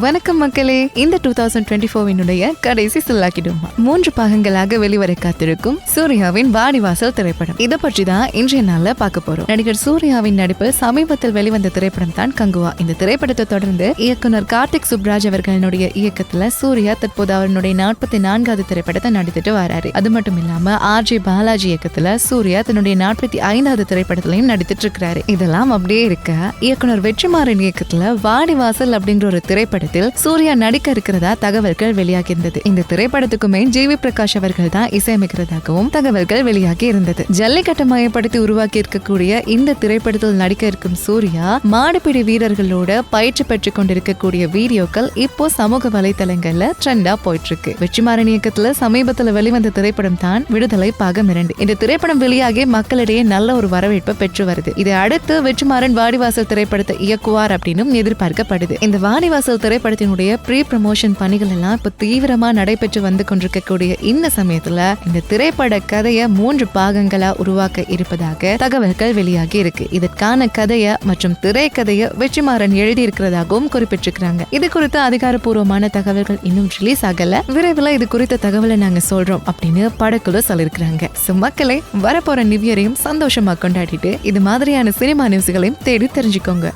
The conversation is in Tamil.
வணக்கம் மக்களே. இந்த டூ தௌசண்ட் டுவெண்ட்டி ஃபோரினுடைய கடைசி சொல்லாக்கிடுமா. மூன்று பாகங்களாக வெளிவர காத்திருக்கும் சூர்யாவின் வாடிவாசல் திரைப்படம். இதை பற்றி தான் இன்றைய நாள்ல பார்க்க போறோம். நடிகர் சூர்யாவின் நடிப்பில் சமீபத்தில் வெளிவந்த திரைப்படம் தான் கங்குவா. இந்த திரைப்படத்தை தொடர்ந்து இயக்குனர் கார்த்திக் சுப்ராஜ் அவர்களுடைய இயக்கத்துல சூர்யா தற்போது அவருடைய நாற்பத்தி நான்காவது திரைப்படத்தை நடித்துட்டு வராரு. அது மட்டும் இல்லாம ஆர் ஜே பாலாஜி இயக்கத்துல சூர்யா தன்னுடைய நாற்பத்தி ஐந்தாவது திரைப்படத்திலையும் நடித்துட்டு இருக்கிறாரு. இதெல்லாம் அப்படியே இருக்க இயக்குனர் வெற்றிமாறன் இயக்கத்துல வாடிவாசல் அப்படின்ற ஒரு திரைப்படம் திரைப்படத்தில் சூர்யா நடிக்க இருக்கிறதா தகவல்கள் வெளியாகி இருந்தது இந்த திரைப்படத்துக்குமே ஜி வி பிரகாஷ் அவர்கள் தான் இசையமைக்கிறதாகவும் தகவல்கள் வெளியாகி இருந்தது. ஜல்லிக்கட்டு மையப்படுத்தி உருவாக்கி இருக்கக்கூடிய இந்த திரைப்படத்தில் நடிக்க இருக்கும் சூர்யா மாடுபிடி வீரர்களோட பயிற்சி பெற்றுக் கொண்டிருக்கக்கூடிய வீடியோக்கள் இப்போ சமூக வலைதளங்கள்ல ட்ரெண்டா போயிட்டு இருக்கு வெற்றிமாறன் இயக்கத்துல சமீபத்துல வெளிவந்த திரைப்படம் தான் விடுதலை பாகம் இரண்டு. இந்த திரைப்படம் வெளியாகி மக்களிடையே நல்ல ஒரு வரவேற்பை பெற்று வருது. இதை அடுத்து வெற்றிமாறன் வாடிவாசல் திரைப்படத்தை இயக்குவார் அப்படின்னும் எதிர்பார்க்கப்படுது. இந்த வாடிவாசல் திரைப்படத்தினுடைய ப்ரீ ப்ரமோஷன் பணிகள் எல்லாம் இப்ப தீவிரமா நடைபெற்று வந்து கொண்டிருக்கக்கூடிய இந்த சமயத்துல இந்த திரைப்பட கதையை மூன்று பாகங்களா உருவாக்க இருப்பதாக தகவல்கள் வெளியாகி இருக்கு. இதற்கான கதைய மற்றும் திரைக்கதையை வெற்றிமாறன் எழுதி இருக்கிறதாகவும் குறிப்பிட்டிருக்கிறாங்க. இது குறித்து அதிகாரப்பூர்வமான தகவல்கள் இன்னும் ரிலீஸ் ஆகல. விரைவில் இது குறித்த தகவலை நாங்க சொல்றோம் அப்படின்னு படக்குழு சொல்லியிருக்கிறாங்க. சோ மக்களே வரப்போற நிவ்யரையும் சந்தோஷமா கொண்டாடிட்டு இது மாதிரியான சினிமா நியூஸ்களையும் தேடி தெரிஞ்சுக்கோங்க.